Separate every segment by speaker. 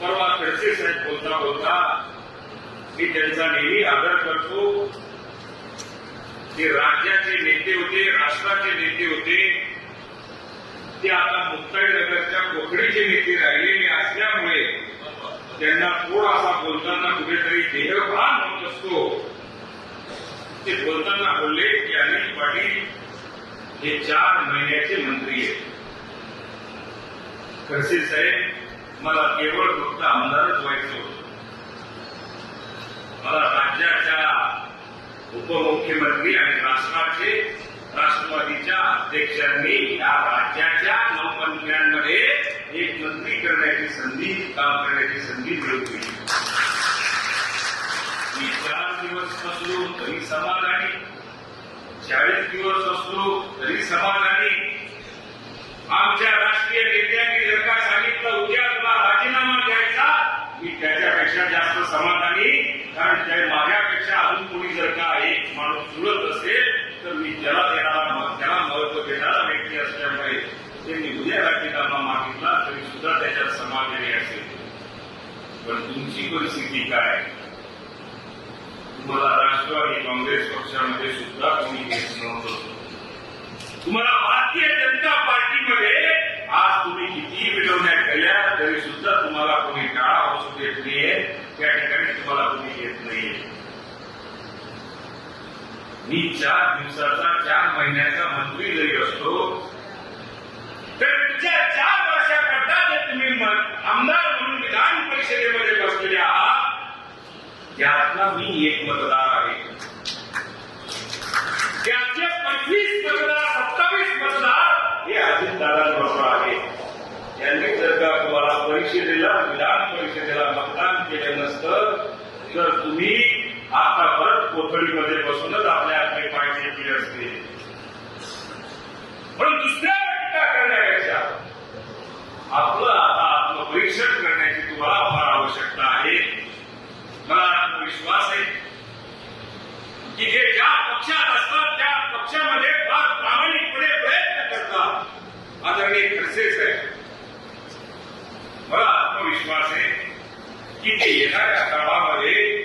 Speaker 1: परवा खडसे साहेब बोलता बोलता. मी त्यांचा नेहमी आदर करतो. ते राज्याचे नेते होते राष्ट्राचे नेते होते ते आता मुक्ताईनगरच्या कोकणीचे नेते राहिलेले असल्यामुळे त्यांना थोडासा बोलताना कुठेतरी देहभान होत असतो. ते बोलताना बोलले की अनिल पाटील हे चार महिन्याचे मंत्री आहेत. खडसे साहेब मला केवळ फक्त आमदारच व्हायचं होतं. मला राज्याच्या उपमुख्यमंत्री आणि राष्ट्राचे राष्ट्रवादीच्या अध्यक्षांनी या राज्याच्या नऊ एक मंत्री करण्याची संधी काम करण्याची संधी मिळवली मी चार दिवस असलो तरी समाधानी चाळीस दिवस असलो तरी समाधानी आमच्या राष्ट्रीय नेत्यांनी जर का सांगितलं उद्या तुला राजीनामा द्यायचा मी त्याच्यापेक्षा जास्त समाधानी कारण त्या माझ्यापेक्षा अजून कोणी जर का एक माणूस जुळत असेल तर मी त्याला देणारा त्याला महत्त्व देणारा व्यक्ती असल्यामुळे त्यांनी उद्या राजीनामा मागितला तरी सुद्धा त्याच्यात समाधानी असेल. पण तुमची परिस्थिती काय? तुम्हाला राष्ट्रवादी काँग्रेस पक्षामध्ये सुद्धा कोणी घेत नव्हतं. तुम्हाला भारतीय जनता पार्टीमध्ये आज तुम्ही किती मिळवण्यात गेल्या तरी सुद्धा तुम्हाला कोणी टाळा असू देत नाहीये. त्या ठिकाणी तुम्हाला कोणी येत नाहीये. मी चार दिवसाचा चार महिन्याचा मंत्री जरी असतो. तर तुमच्या चार वर्षाकरता जर तुम्ही आमदार म्हणून विधान परिषदेमध्ये बसलेले आहात त्यातला मी एक मतदार आहे. त्यातले पंचवीस मतदार सत्तावीस मतदार हे अजितदादांबरोबर आहे. त्यांनी जर का तुम्हाला परिषदेला विधान परिषदेला मतदान केलं नसतं तर तुम्ही आता परत कोथळीमध्ये बसूनच आपले आपले पाय टेकले असते पण दुसऱ्या टीका करण्यापेक्षा आपलं आता आत्मपरीक्षण करण्याची तुम्हाला फार आवश्यकता आहे मला आत्मविश्वास आहे की जे ज्या पक्षात असतात त्या पक्षामध्ये फार प्रामाणिकपणे प्रयत्न करतात आदरणीय खडसेच आहे. मला आत्मविश्वास आहे की ते येणाऱ्या काळामध्ये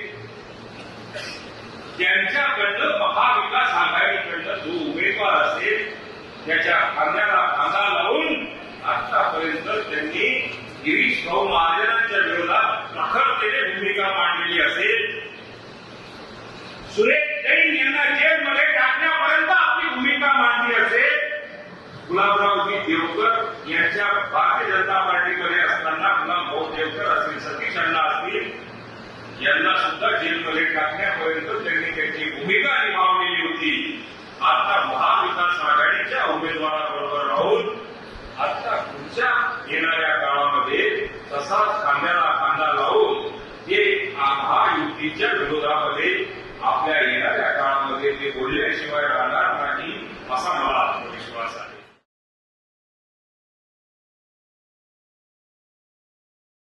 Speaker 1: त्यांच्याकडनं महाविकास आघाडीकडनं जो उमेदवार असेल त्याच्या खांद्याला खांदा लावून आतापर्यंत त्यांनी गिरीश भाऊ महाजनांच्या विरोधात प्रखरतेने भूमिका मांडलेली असेल. सुरेश जैन यांना जेलमध्ये टाकण्यापर्यंत आपली भूमिका मांडली असेल. गुलाबराव जेलमध्ये टाकण्यापर्यंत त्यांनी त्यांची भूमिका निभावलेली होती. आता महाविकास आघाडीच्या उमेदवाराबरोबर राहून आता पुढच्या येणाऱ्या काळामध्ये तसाच खांद्याला